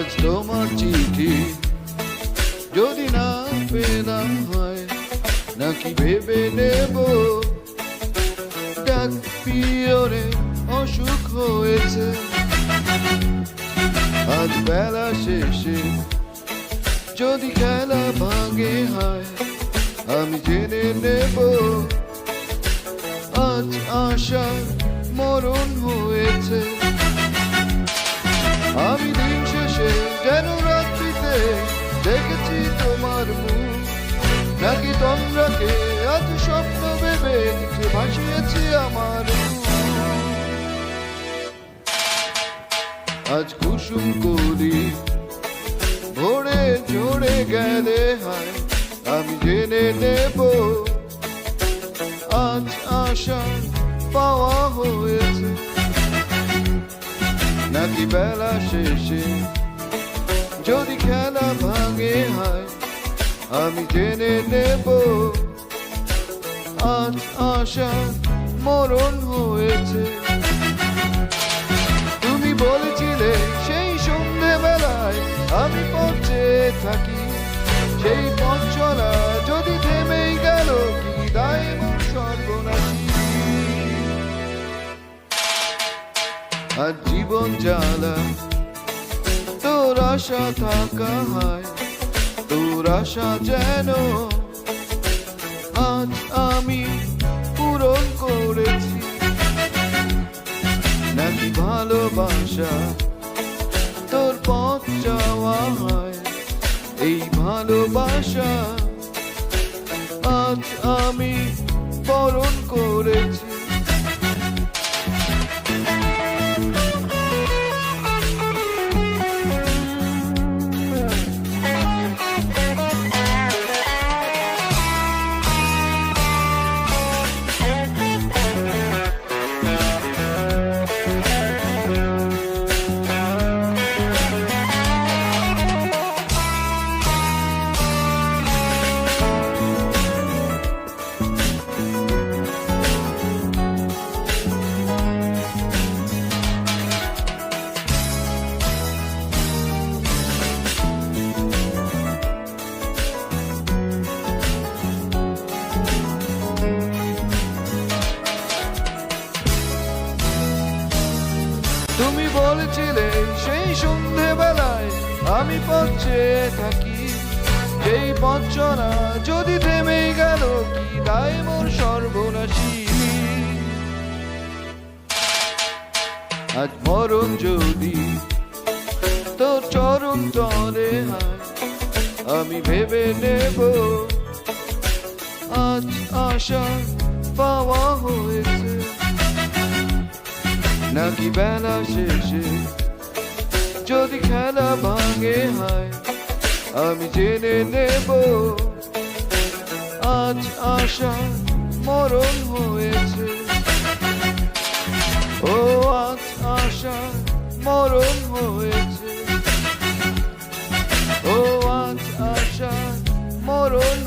আজ তোমার চিঠি যদি না পেলা হয়, নাকি ভেবে নেব? ডাক পিওরে অসুখ হয়েছে। আজ বেলা শেষে যদি খেলা ভাঙে হয়, আমি জেনে নেব। আজ আশা মরণ হয়েছে। তোমার মুখ। নাকি তোমরাকে আজ স্বপ্ন ভেবে নিচে ভাসিয়েছি আমার আজ কুসুম করি ভোরে ঝরে গেলে হয়, আমি জেনে নেব। আজ আশা পাওয়া হয়েছে। নাকি বেলা শেষে যদি খেলা ভাঙে হয় আমি জেনে নেব। আজ আশা মরণ হয়েছে। তুমি বলেছিলে সেই সন্ধেবেলায় আমি পথে থাকি। সেই পথ যদি থেমেই গেল কি দায় সর্বনাশী? আর জীবন জ্বালা, তোর আশা থাকা হয়। আশা যেন আজ আমি পূরণ করেছি। নাকি ভালোবাসা তোর পথ যাওয়া হয়? এই ভালোবাসা আজ আমি বরণ করেছি। তুমি বলেছিলে, সেই সন্ধেবেলায় আমি পথে থাকি। এই পথচরা যদি থেমে গেল, কি দায় মোর সর্বনাশী? আজ মরণ যদি তোর চরণ তরে আমি ভেবে নেব, আজ আশা পাওয়া হয়েছে। নাকি বেলা শেষে যদি খেলা ভাঙে হয়, আমি জেনে নেব। আজ আশা মরণ হয়েছে। ও আজ আশা মরণ হয়েছে। ও আজ আশা মরণ